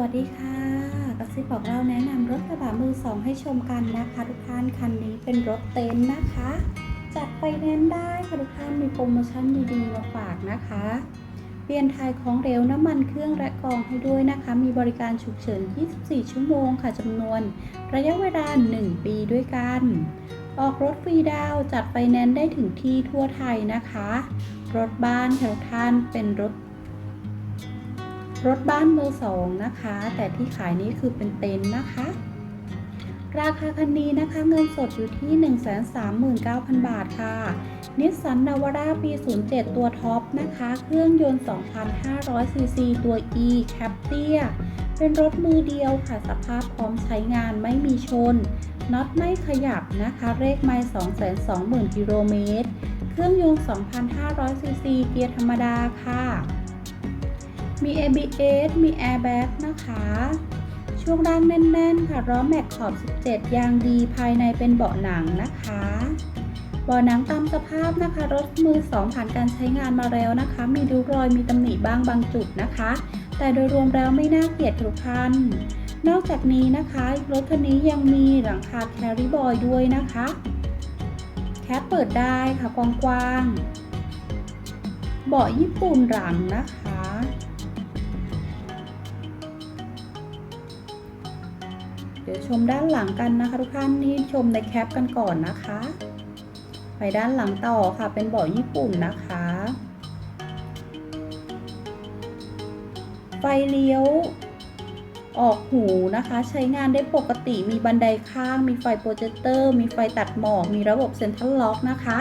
วัสดีค่ะกระซิบบอกเราแนะนำรถกระบะมือสองให้ชมกันนะคะ ทุกท่านคันนี้เป็นรถเต็นท์นะคะ จัดไฟแนนได้ค่ะทุกท่านมีโปรโมชั่นดีๆมาฝากนะคะเปลี่ยนถ่ายของเร็วน้ำมันเครื่องและกองให้ด้วยนะคะ มีบริการฉุกเฉิน 24 ชั่วโมงค่ะจำนวน ระยะเวลา 1 ปีด้วยกัน ออกรถฟรีดาวจัดไฟแนนซ์ได้ถึงที่ทั่วไทยนะคะ รถบ้านค่ะทุกท่านเป็นรถ รถบ้านมือสองนะคะ แต่ที่ขายนี้คือเป็นเต็นท์นะคะ ราคาคันนี้นะคะเงินสดอยู่ที่ 139,000 บาทค่ะนิสสันนาวาร่าปี 07 ตัวท็อปนะคะ เครื่องยนต์ 2,500ซีซีตัว E แคปเตียเป็นรถมือเดียวค่ะสภาพพร้อมใช้งานไม่มีชนน็อตไม่ขยับนะคะเลขไมล์220,000กิโลเมตร เครื่องยนต์ 2,500ซีซีเกียร์ธรรมดาค่ะ มี ABS มี Airbag นะคะ ช่วงล่างแน่น ๆ ค่ะล้อแม็กขอบ 17 ยางดีภายในเป็นเบาะหนังนะคะเบาะหนังตามสภาพนะคะ รถมือ 2 ผ่านการใช้งานมาแล้วนะคะ มีริ้วรอยมีตำหนิบ้างบางจุดนะคะ แต่โดยรวมแล้วไม่น่าเกลียดทุกคันนอกจากนี้นะคะรถคันนี้ยังมีหลังคาแคริบอยด้วยนะคะ แคปเปิดได้ค่ะกว้างๆเบาะญี่ปุ่นหลังนะคะ เดี๋ยวชมด้านหลังกันนะคะทุกท่านนี่ชมในแคปกันก่อนนะคะ ไปด้านหลังต่อค่ะเป็นเบาะญี่ปุ่นนะคะ ไฟเลี้ยวออกหูนะคะ ใช้งานได้ปกติมีบันไดข้าง มีไฟโปรเจคเตอร์ มีไฟตัดหมอก มีระบบเซ็นทรัลล็อกนะคะ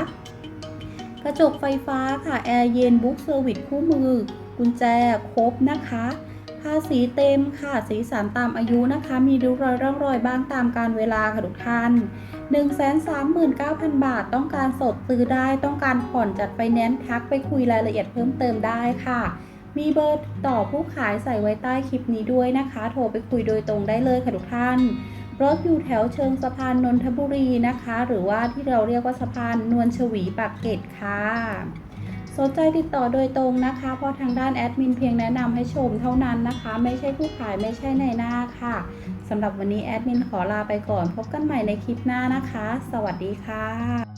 กระจกไฟฟ้าค่ะ แอร์เย็นบุ๊กเซอร์วิสคู่มือ กุญแจครบนะคะ ภาษีเต็มค่ะสีสันตามอายุนะคะ มีริ้วรอยร่องรอยบ้างตามการเวลาค่ะทุกท่าน 139,000 บาท ต้องการสดซื้อได้ ต้องการผ่อนจัดไฟแนนซ์ทักไปคุยรายละเอียดเพิ่มเติมได้ค่ะ มีเบอร์ต่อผู้ขายใส่ไว้ใต้คลิปนี้ด้วยนะคะ โทรไปคุยโดยตรงได้เลยค่ะทุกท่านรถอยู่แถวเชิงสะพานนนทบุรีนะคะ หรือว่าที่เราเรียกว่าสะพานนวลชวีปากเกร็ดค่ะ สนใจติดต่อโดยตรงนะคะ เพราะทางด้านแอดมินเพียงแนะนำให้ชมเท่านั้นนะคะ ไม่ใช่ผู้ขายไม่ใช่ในหน้าค่ะสำหรับวันนี้แอดมินขอลาไปก่อน พบกันใหม่ในคลิปหน้านะคะ สวัสดีค่ะ